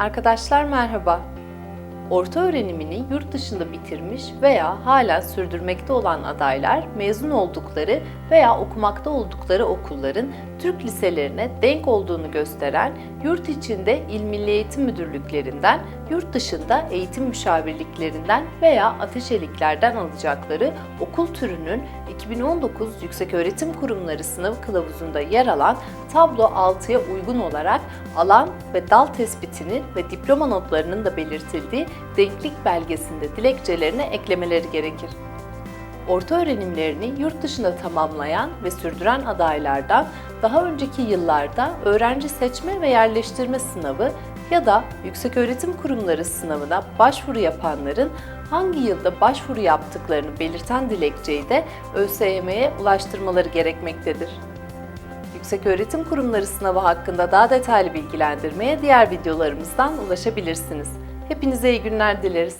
Arkadaşlar merhaba. Orta öğrenimini yurt dışında bitirmiş veya hala sürdürmekte olan adaylar mezun oldukları veya okumakta oldukları okulların Türk liselerine denk olduğunu gösteren yurt içinde İl Milli Eğitim Müdürlüklerinden, yurt dışında eğitim müşavirliklerinden veya ateşeliklerden alacakları okul türünün 2019 Yükseköğretim Kurumları sınav kılavuzunda yer alan tablo 6'ya uygun olarak alan ve dal tespitini ve diploma notlarının da belirtildiği denklik belgesinde dilekçelerine eklemeleri gerekir. Orta öğrenimlerini yurt dışında tamamlayan ve sürdüren adaylardan daha önceki yıllarda öğrenci seçme ve yerleştirme sınavı ya da yükseköğretim kurumları sınavına başvuru yapanların hangi yılda başvuru yaptıklarını belirten dilekçeyi de ÖSYM'ye ulaştırmaları gerekmektedir. Yükseköğretim Kurumları sınavı hakkında daha detaylı bilgilendirmeye diğer videolarımızdan ulaşabilirsiniz. Hepinize iyi günler dileriz.